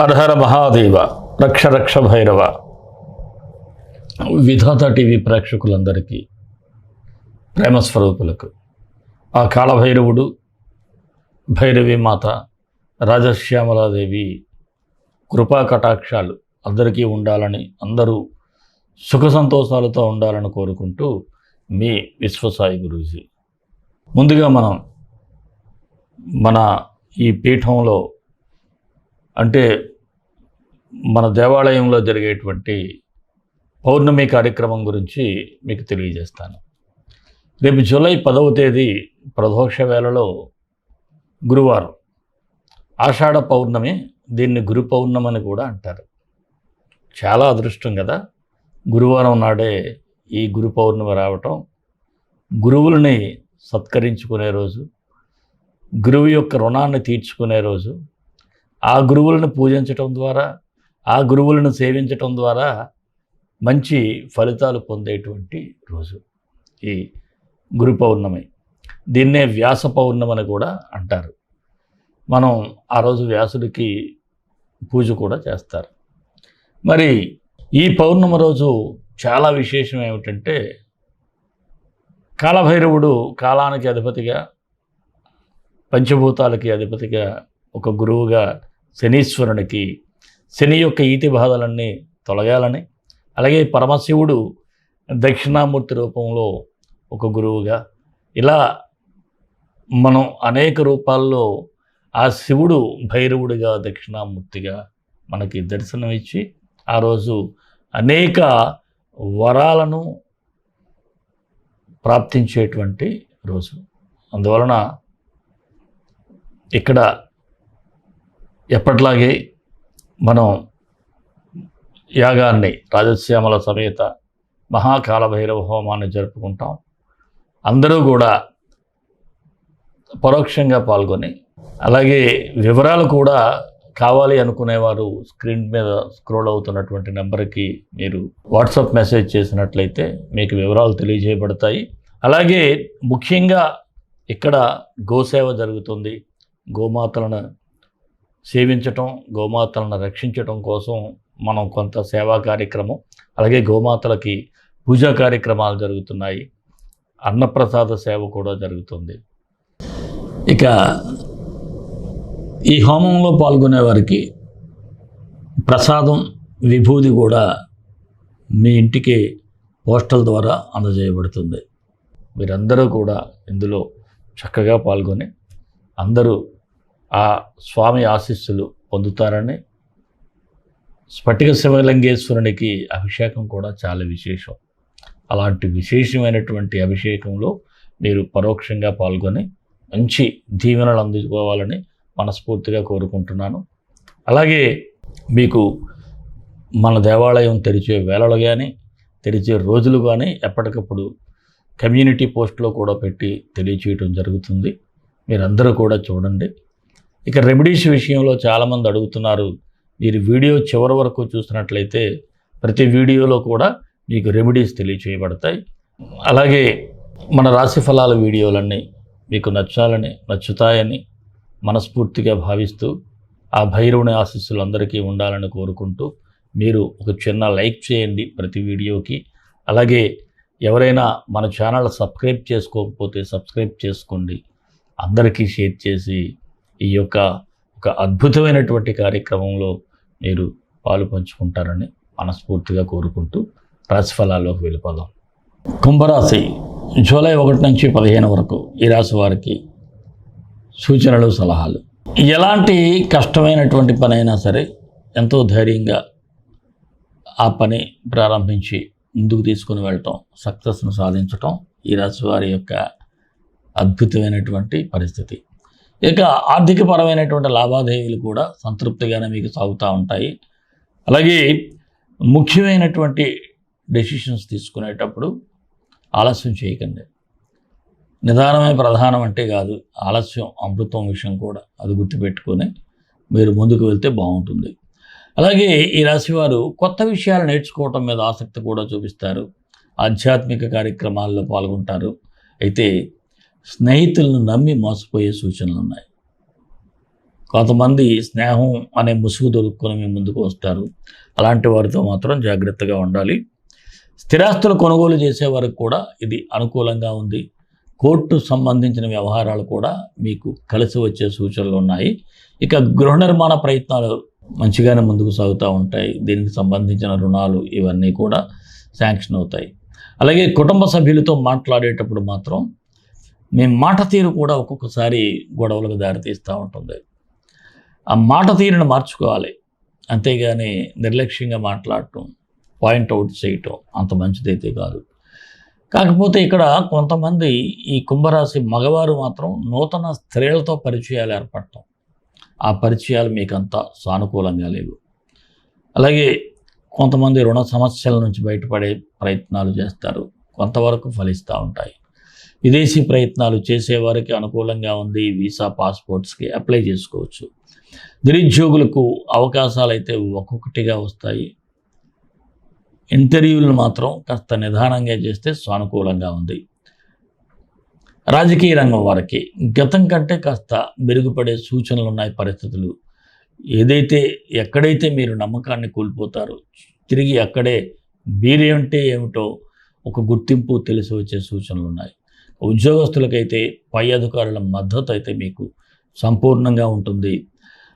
అర్హర మహాదేవ రక్ష రక్ష భైరవ విధాత టీవీ ప్రేక్షకులందరికీ ప్రేమస్వరూపులకు ఆ కాళభైరవుడు భైరవి మాత రాజశ్యామలాదేవి కృపా కటాక్షాలు అందరికీ ఉండాలని అందరూ సుఖ సంతోషాలతో ఉండాలని కోరుకుంటూ మీ విశ్వసాయి గురూజీ. ముందుగా మనం మన ఈ పీఠంలో అంటే మన దేవాలయంలో జరిగేటువంటి పౌర్ణమి కార్యక్రమం గురించి మీకు తెలియజేస్తాను. రేపు జూలై పదవ తేదీ ప్రదోక్ష వేళలో గురువారం ఆషాఢ పౌర్ణమి దీన్ని గురు పౌర్ణమి అని కూడా అంటారు. చాలా అదృష్టం కదా! గురువారం నాడే ఈ గురు పౌర్ణమి రావటం గురువులని సత్కరించుకునే రోజు గురువు యొక్క రుణాన్ని తీర్చుకునే రోజు ఆ గురువులను పూజించటం ద్వారా ఆ గురువులను సేవించటం ద్వారా మంచి ఫలితాలు పొందేటువంటి రోజు ఈ గురు పౌర్ణమి. దీన్నే వ్యాస పౌర్ణమని కూడా అంటారు. మనం ఆ రోజు వ్యాసుడికి పూజ కూడా చేస్తారు. మరి ఈ పౌర్ణమి రోజు చాలా విశేషం ఏమిటంటే కాలభైరవుడు కాలానికి అధిపతిగా పంచభూతాలకి అధిపతిగా ఒక గురువుగా శనీశ్వరునికి శని యొక్క ఈతి బాధలన్నీ తొలగాలని అలాగే పరమశివుడు దక్షిణామూర్తి రూపంలో ఒక గురువుగా ఇలా మనం అనేక రూపాల్లో ఆ శివుడు భైరవుడిగా దక్షిణామూర్తిగా మనకి దర్శనమిచ్చి ఆ రోజు అనేక వరాలను ప్రాప్తించేటువంటి రోజు. అందువలన ఇక్కడ ఎప్పట్లాగే మనం యాగాన్ని రాజశ్యామల సమేత మహాకాల భైరవ హోమాన్ని జరుపుకుంటాం. అందరూ కూడా పరోక్షంగా పాల్గొని అలాగే వివరాలు కూడా కావాలి అనుకునేవారు స్క్రీన్ మీద స్క్రోల్ అవుతున్నటువంటి నెంబర్కి మీరు వాట్సాప్ మెసేజ్ చేసినట్లయితే మీకు వివరాలు తెలియజేయబడతాయి. అలాగే ముఖ్యంగా ఇక్కడ గోసేవ జరుగుతుంది. గోమాతలను సేవించటం గోమాతలను రక్షించటం కోసం మనం కొంత సేవా కార్యక్రమం అలాగే గోమాతలకి పూజా కార్యక్రమాలు జరుగుతున్నాయి. అన్నప్రసాద సేవ కూడా జరుగుతుంది. ఇక ఈ హోమంలో పాల్గొనే వారికి ప్రసాదం విభూది కూడా మీ ఇంటికి పోస్టల్ ద్వారా అందజేయబడుతుంది. మీరందరూ కూడా ఇందులో చక్కగా పాల్గొని అందరూ ఆ స్వామి ఆశీస్సులు పొందుతారని స్ఫటిక శివలింగేశ్వరునికి అభిషేకం కూడా చాలా విశేషం. అలాంటి విశేషమైనటువంటి అభిషేకంలో మీరు పరోక్షంగా పాల్గొని మంచి దీవెనలు అందుకోవాలని మనస్ఫూర్తిగా కోరుకుంటున్నాను. అలాగే మీకు మన దేవాలయం తెరిచే వేళలు కానీ తెరిచే రోజులు కానీ ఎప్పటికప్పుడు కమ్యూనిటీ పోస్ట్లో కూడా పెట్టి తెలియచేయటం జరుగుతుంది. మీరందరూ కూడా చూడండి. ఇక రెమెడీస్ విషయంలో చాలామంది అడుగుతున్నారు. మీరు వీడియో చివరి వరకు చూసినట్లయితే ప్రతి వీడియోలో కూడా మీకు రెమెడీస్ తెలియచేయబడతాయి. అలాగే మన రాశి ఫలాల వీడియోలన్నీ మీకు నచ్చాలని నచ్చుతాయని మనస్ఫూర్తిగా భావిస్తూ ఆ భైరవుని ఆశీస్సులు అందరికీ ఉండాలని కోరుకుంటూ మీరు ఒక చిన్న లైక్ చేయండి ప్రతి వీడియోకి. అలాగే ఎవరైనా మన ఛానల్ సబ్స్క్రైబ్ చేసుకోకపోతే సబ్స్క్రైబ్ చేసుకోండి. అందరికీ షేర్ చేసి ఈ యొక్క ఒక అద్భుతమైనటువంటి కార్యక్రమంలో మీరు పాలు పంచుకుంటారని మనస్ఫూర్తిగా కోరుకుంటూ రాశి ఫలాల్లోకి వెళ్ళిపోదాం. కుంభరాశి జూలై ఒకటి నుంచి పదిహేను వరకు ఈ రాశి వారికి సూచనలు సలహాలు. ఎలాంటి కష్టమైనటువంటి పని అయినా సరే ఎంతో ధైర్యంగా ఆ పని ప్రారంభించి ముందుకు తీసుకుని వెళ్ళటం సక్సెస్ను సాధించటం ఈ రాశి వారి యొక్క అద్భుతమైనటువంటి పరిస్థితి. ఇక ఆర్థికపరమైనటువంటి లావాదేవీలు కూడా సంతృప్తిగానే మీకు సాగుతూ ఉంటాయి. అలాగే ముఖ్యమైనటువంటి డెసిషన్స్ తీసుకునేటప్పుడు ఆలస్యం చేయకండి. నిదానమే ప్రధానం అంటే కాదు ఆలస్యం అమృతం విషయం కూడా అది గుర్తుపెట్టుకొని మీరు ముందుకు వెళ్తే బాగుంటుంది. అలాగే ఈ రాశివారు కొత్త విషయాలు నేర్చుకోవటం మీద ఆసక్తి కూడా చూపిస్తారు. ఆధ్యాత్మిక కార్యక్రమాల్లో పాల్గొంటారు. అయితే స్నేహితులను నమ్మి మోసపోయే సూచనలు ఉన్నాయి. కొంతమంది స్నేహం అనే ముసుగు దొరుకుకొని మీ ముందుకు వస్తారు. అలాంటి వారితో మాత్రం జాగ్రత్తగా ఉండాలి. స్థిరాస్తులు కొనుగోలు చేసే వరకు కూడా ఇది అనుకూలంగా ఉంది. కోర్టు సంబంధించిన వ్యవహారాలు కూడా మీకు కలిసి వచ్చే సూచనలు ఉన్నాయి. ఇక గృహ నిర్మాణ ప్రయత్నాలు మంచిగానే ముందుకు సాగుతూ ఉంటాయి. దీనికి సంబంధించిన రుణాలు ఇవన్నీ కూడా శాంక్షన్ అవుతాయి. అలాగే కుటుంబ సభ్యులతో మాట్లాడేటప్పుడు మాత్రం మేము మాట తీరు కూడా ఒక్కొక్కసారి గొడవలకు దారితీస్తూ ఉంటుంది. ఆ మాట తీరును మార్చుకోవాలి. అంతేగాని నిర్లక్ష్యంగా మాట్లాడటం పాయింట్ అవుట్ చేయటం అంత మంచిదైతే కాదు. కాకపోతే ఇక్కడ కొంతమంది ఈ కుంభరాశి మగవారు మాత్రం నూతన స్త్రీలతో పరిచయాలు ఏర్పడటం. ఆ పరిచయాలు మీకు అంత సానుకూలంగా లేవు. అలాగే కొంతమంది రుణ సమస్యల నుంచి బయటపడే ప్రయత్నాలు చేస్తారు. కొంతవరకు ఫలిస్తూ ఉంటాయి. విదేశీ ప్రయత్నాలు చేసేవారికి అనుకూలంగా ఉంది. వీసా పాస్పోర్ట్స్కి అప్లై చేసుకోవచ్చు. నిరుద్యోగులకు అవకాశాలు అయితే ఒక్కొక్కటిగా వస్తాయి. ఇంటర్వ్యూలు మాత్రం కాస్త నిదానంగా చేస్తే సానుకూలంగా ఉంది. రాజకీయ రంగం వారికి గతం కంటే కాస్త మెరుగుపడే సూచనలు ఉన్నాయి పరిస్థితులు. ఏదైతే ఎక్కడైతే మీరు నమ్మకాన్ని కోల్పోతారో తిరిగి అక్కడే మీరేంటే ఏమిటో ఒక గుర్తింపు తెలిసి వచ్చే సూచనలు ఉన్నాయి. ఉద్యోగస్తులకైతే పై అధికారుల మద్దతు అయితే మీకు సంపూర్ణంగా ఉంటుంది.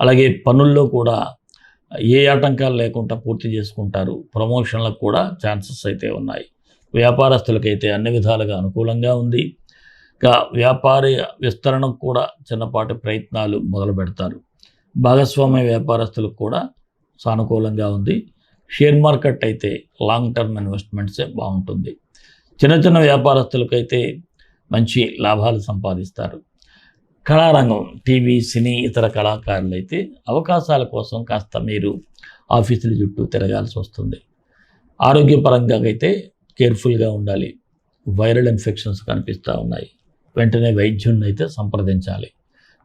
అలాగే పనుల్లో కూడా ఏ ఆటంకాలు లేకుండా పూర్తి చేసుకుంటారు. ప్రమోషన్లకు కూడా ఛాన్సెస్ అయితే ఉన్నాయి. వ్యాపారస్తులకైతే అన్ని విధాలుగా అనుకూలంగా ఉంది. ఇంకా వ్యాపార విస్తరణకు కూడా చిన్నపాటి ప్రయత్నాలు మొదలు పెడతారు. భాగస్వామ్య వ్యాపారస్తులకు కూడా సానుకూలంగా ఉంది. షేర్ మార్కెట్ అయితే లాంగ్ టర్మ్ ఇన్వెస్ట్మెంట్సే బాగుంటుంది. చిన్న చిన్న వ్యాపారస్తులకైతే మంచి లాభాలు సంపాదిస్తారు. కళారంగం టీవీ సినీ ఇతర కళాకారులు అయితే అవకాశాల కోసం కాస్త మీరు ఆఫీసుల చుట్టూ తిరగాల్సి వస్తుంది. ఆరోగ్యపరంగా అయితే కేర్ఫుల్గా ఉండాలి. వైరల్ ఇన్ఫెక్షన్స్ కనిపిస్తూ ఉన్నాయి. వెంటనే వైద్యుడిని అయితే సంప్రదించాలి.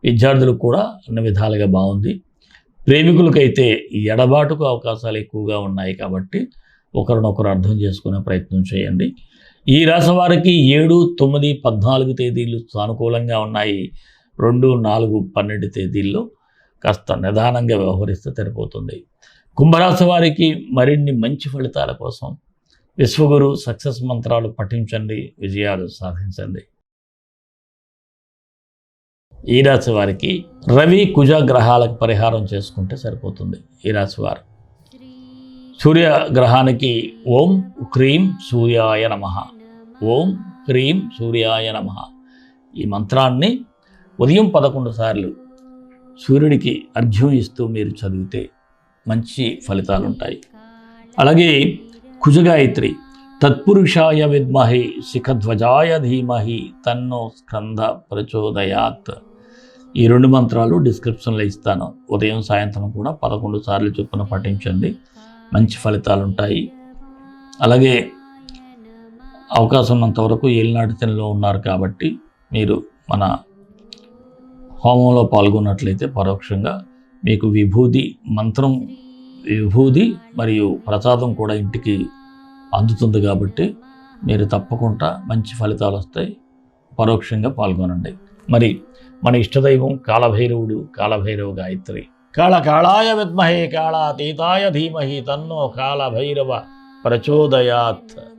విద్యార్థులకు కూడా అన్ని విధాలుగా బాగుంది. ప్రేమికులకైతే ఎడబాటుకు అవకాశాలు ఎక్కువగా ఉన్నాయి కాబట్టి ఒకరినొకరు అర్థం చేసుకునే ప్రయత్నం చేయండి. ఈ రాశి వారికి ఏడు తొమ్మిది పద్నాలుగు తేదీలు సానుకూలంగా ఉన్నాయి. రెండు నాలుగు పన్నెండు తేదీల్లో కాస్త నిదానంగా వ్యవహరిస్తే సరిపోతుంది. కుంభరాశి వారికి మరిన్ని మంచి ఫలితాల కోసం విశ్వగురు సక్సెస్ మంత్రాలు పఠించండి విజయాలు సాధించండి. ఈ రాశి వారికి రవి కుజ గ్రహాలకు పరిహారం చేసుకుంటే సరిపోతుంది. ఈ రాశి వారు సూర్య గ్రహానికి ఓం క్రీం సూర్యాయ నమ. ఓం హ్రీం సూర్యాయ నమ. ఈ మంత్రాన్ని ఉదయం పదకొండు సార్లు సూర్యుడికి అర్ఘ్యం ఇస్తూ మీరు చదివితే మంచి ఫలితాలు ఉంటాయి అలాగే కుజగాయత్రి తత్పురుషాయ విద్మహి శిఖధ్వజాయ ధీమహి తన్నో స్కంద ప్రచోదయాత్. ఈ రెండు మంత్రాలు డిస్క్రిప్షన్లో ఇస్తాను. ఉదయం సాయంత్రం కూడా పదకొండు సార్లు చొప్పున పఠించండి. మంచి ఫలితాలు ఉంటాయి అలాగే అవకాశం ఉన్నంతవరకు ఏలినాటి తినలో ఉన్నారు కాబట్టి మీరు మన హోమంలో పాల్గొన్నట్లయితే పరోక్షంగా మీకు విభూది మంత్రం విభూది మరియు ప్రసాదం కూడా ఇంటికి అందుతుంది కాబట్టి మీరు తప్పకుండా మంచి ఫలితాలు వస్తాయి. పరోక్షంగా పాల్గొనండి. మరి మన ఇష్టదైవం కాలభైరవుడు కాలభైరవ గాయత్రి. కాళ కాళాయ విద్మహే కాళాతీతాయ ధీమహి తన్నో కాలభైరవ ప్రచోదయాత్.